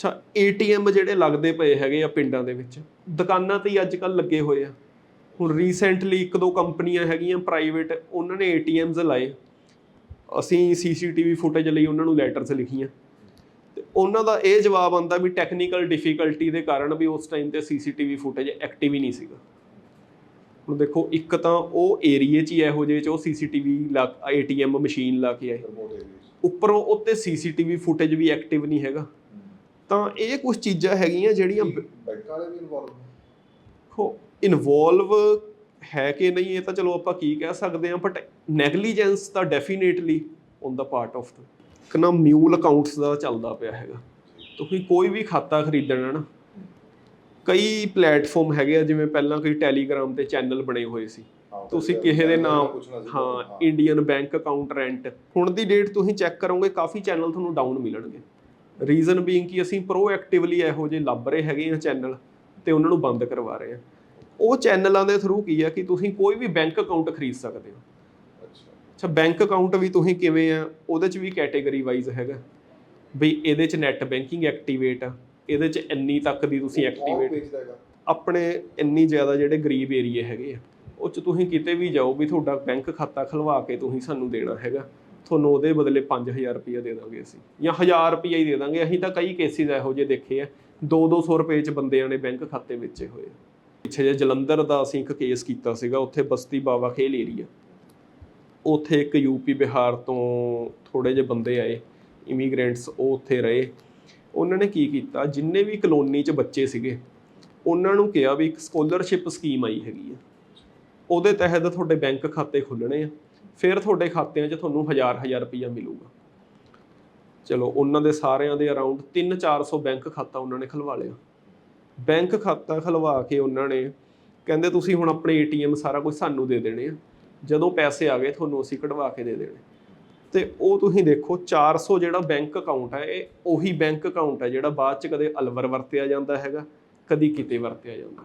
ਅੱਛਾ ਏਟੀਐਮ ਜਿਹੜੇ ਲੱਗਦੇ ਪਏ ਹੈਗੇ ਆ ਪਿੰਡਾਂ ਦੇ ਵਿੱਚ ਦੁਕਾਨਾਂ ਤੇ ਹੀ ਅੱਜ ਕੱਲ ਲੱਗੇ ਹੋਏ ਆ। ਹੁਣ ਰੀਸੈਂਟਲੀ ਇੱਕ ਦੋ ਕੰਪਨੀਆਂ ਹੈਗੀਆਂ ਪ੍ਰਾਈਵੇਟ ਉਹਨਾਂ ਨੇ ਏਟੀਐਮਸ ਲਾਏ। ਅਸੀਂ ਸੀਸੀਟੀਵੀ ਫੁਟੇਜ ਲਈ ਉਹਨਾਂ ਨੂੰ ਲੈਟਰਸ ਲਿਖੀਆਂ। ਤੇ ਉਹਨਾਂ ਦਾ ਇਹ ਜਵਾਬ ਆਂਦਾ ਵੀ ਟੈਕਨੀਕਲ ਡਿਫਿਕਲਟੀ ਦੇ ਕਾਰਨ ਵੀ ਉਸ ਟਾਈਮ ਤੇ ਸੀਸੀਟੀਵੀ ਫੁਟੇਜ ਐਕਟਿਵ ਹੀ ਨਹੀਂ ਸੀਗਾ। ਹੁਣ ਦੇਖੋ ਇੱਕ ਤਾਂ ਉਹ ਏਰੀਏ 'ਚ ਹੀ ਇਹੋ ਜਿਹੇ 'ਚ ਉਹ ਸੀਸੀਟੀਵੀ ਲਾ ਏਟੀਐਮ ਮਸ਼ੀਨ ਲਾ ਕੇ ਆਏ। ਉੱਪਰੋਂ ਉੱਤੇ ਸੀਸੀਟੀਵੀ ਫੁਟੇਜ ਵੀ ਐਕਟਿਵ ਨਹੀਂ ਹੈਗਾ। ਤਾਂ ਇਹ ਕੁਝ ਚੀਜ਼ਾਂ ਹੈਗੀਆਂ ਜਿਹੜੀਆਂ ਬੈਂਕਾਂ ਵਾਲੇ ਵੀ ਇਨਵੋਲਵ ਹੈ ਕਿ ਨਹੀਂ ਇਹ ਤਾਂ ਚਲੋ ਆਪਾਂ ਕੀ ਕਹਿ ਸਕਦੇ ਹਾਂ ਬਟ ਨੈਗਲੀਜੈਂਸ ਤਾਂ definitely on the part of the ਇੱਕ ਨਾ ਮਿਊਲ ਅਕਾਊਂਟਸ ਦਾ ਚੱਲਦਾ ਪਿਆ ਹੈਗਾ। ਤੁਸੀਂ ਕੋਈ ਵੀ ਖਾਤਾ ਖਰੀਦਣਾ ਨਾ ਕਈ ਪਲੇਟਫਾਰਮ ਹੈਗੇ ਆ ਜਿਵੇਂ ਪਹਿਲਾਂ ਕੋਈ ਟੈਲੀਗ੍ਰਾਮ ਤੇ ਚੈਨਲ ਬਣੇ ਹੋਏ ਸੀ। ਤੁਸੀਂ ਕਿਸੇ ਦੇ ਨਾਮ ਹਾਂ ਇੰਡੀਅਨ ਬੈਂਕ ਅਕਾਊਂਟ ਰੈਂਟ ਹੁਣ ਦੀ ਡੇਟ ਤੁਸੀਂ ਚੈੱਕ ਕਰੋਗੇ ਕਾਫੀ ਚੈਨਲ ਤੁਹਾਨੂੰ ਡਾਊਨ ਮਿਲਣਗੇ। ਰੀਜ਼ਨ ਬੀਇੰਗ ਕਿ ਅਸੀਂ ਪ੍ਰੋਐਕਟਿਵਲੀ ਇਹੋ ਜਿਹੇ ਲੱਭ ਰਹੇ ਹੈਗੇ ਆ ਚੈਨਲ ਤੇ ਉਹਨਾਂ ਨੂੰ ਬੰਦ ਕਰਵਾ ਰਹੇ ਆ ਉਹ ਚੈਨਲਾਂ ਦੇ ਥਰੂ ਕੀ ਆ ਕਿ ਤੁਸੀਂ ਕੋਈ ਵੀ ਬੈਂਕ ਅਕਾਊਂਟ ਖਰੀਦ ਸਕਦੇ ਹੋ। ਅੱਛਾ। ਅੱਛਾ ਬੈਂਕ ਅਕਾਊਂਟ ਵੀ ਤੁਸੀਂ ਕਿਵੇਂ ਆ ਉਹਦੇ ਚ ਵੀ ਕੈਟਾਗਰੀ ਵਾਈਜ਼ ਹੈਗਾ। ਬਈ ਇਹਦੇ ਚ ਨੈਟ ਬੈਂਕਿੰਗ ਐਕਟੀਵੇਟ ਆ ਇਹਦੇ ਚ ਇੰਨੀ ਤੱਕ ਦੀ ਤੁਸੀਂ ਐਕਟੀਵੇਟ ਆਪਣੇ ਇੰਨੀ ਜ਼ਿਆਦਾ ਜਿਹੜੇ ਗਰੀਬ ਏਰੀਏ ਹੈਗੇ ਆ ਉਹ ਚ ਤੁਸੀਂ ਕਿਤੇ ਵੀ ਜਾਓ ਵੀ ਤੁਹਾਡਾ ਬੈਂਕ ਖਾਤਾ ਖਲਵਾ ਕੇ ਤੁਸੀਂ ਸਾਨੂੰ ਦੇਣਾ ਹੈਗਾ। ਤੁਹਾਨੂੰ ਉਹਦੇ ਬਦਲੇ 5000 ਰੁਪਏ ਦੇ ਦਾਂਗੇ ਅਸੀਂ। ਜਾਂ 1000 ਰੁਪਏ ਹੀ ਦੇ ਦਾਂਗੇ। ਅਸੀਂ ਤਾਂ ਕਈ ਕੇਸਿਸ ਇਹੋ ਜਿਹੇ ਦੇਖੇ ਆ। 2-200 ਰੁਪਏ ਚ ਬੰਦਿਆਂ ਨੇ ਬੈਂਕ ਖਾਤੇ ਵੇਚੇ ਹੋਏ ਆ। ਪਿੱਛੇ ਜੇ ਜਲੰਧਰ ਦਾ ਅਸੀਂ ਇੱਕ ਕੇਸ ਕੀਤਾ ਸੀਗਾ, ਉੱਥੇ ਬਸਤੀ ਬਾਵਾ ਖੇਲ ਏਰੀਆ ਉੱਥੇ ਇੱਕ ਯੂਪੀ ਬਿਹਾਰ ਤੋਂ ਥੋੜੇ ਜਿਹੇ ਬੰਦੇ ਆਏ ਇਮੀਗ੍ਰੈਂਟਸ ਉਹ ਉੱਥੇ ਰਹੇ। ਉਹਨਾਂ ਨੇ ਕੀ ਕੀਤਾ? ਜਿੰਨੇ ਵੀ ਕਲੋਨੀ 'ਚ ਬੱਚੇ ਸੀਗੇ, ਉਹਨਾਂ ਨੂੰ ਕਿਹਾ ਵੀ ਇੱਕ ਸਕਾਲਰਸ਼ਿਪ ਸਕੀਮ ਆਈ ਹੈਗੀ ਆ। ਉਹਦੇ ਤਹਿਤ ਤੁਹਾਡੇ ਬੈਂਕ ਖਾਤੇ ਖੁੱਲਣੇ ਆ। ਫਿਰ ਤੁਹਾਡੇ ਖਾਤਿਆਂ 'ਚ ਤੁਹਾਨੂੰ ਹਜ਼ਾਰ ਹਜ਼ਾਰ ਰੁਪਈਆ ਮਿਲੂਗਾ। ਚਲੋ, ਉਹਨਾਂ ਦੇ ਸਾਰਿਆਂ ਦੇ ਅਰਾਊਂਡ 3-400 ਬੈਂਕ ਖਾਤਾ ਉਹਨਾਂ ਨੇ ਖਲਵਾ ਲਿਆ ਬੈਂਕ ਖਾਤਾ ਖਲਵਾ ਕੇ ਉਹਨਾਂ ਨੇ ਕਹਿੰਦੇ, ਤੁਸੀਂ ਹੁਣ ਆਪਣੇ ਏਟੀਐਮ ਸਾਰਾ ਕੁਝ ਸਾਨੂੰ ਦੇ ਦੇਣੇ ਆ। ਜਦੋਂ ਪੈਸੇ ਆ ਗਏ, ਤੁਹਾਨੂੰ ਅਸੀਂ ਕਢਵਾ ਕੇ ਦੇ ਦੇਣੇ। ਤੇ ਉਹ ਤੁਸੀਂ ਦੇਖੋ 400 ਜਿਹੜਾ ਬੈਂਕ ਅਕਾਊਂਟ ਹੈ ਇਹ ਉਹੀ ਬੈਂਕ ਅਕਾਊਂਟ ਹੈ ਜਿਹੜਾ ਬਾਅਦ ਚ ਕਦੇ ਅਲਵਰ ਵਰਤਿਆ ਜਾਂਦਾ ਹੈਗਾ, ਕਦੀ ਕਿਤੇ ਵਰਤਿਆ ਜਾਂਦਾ।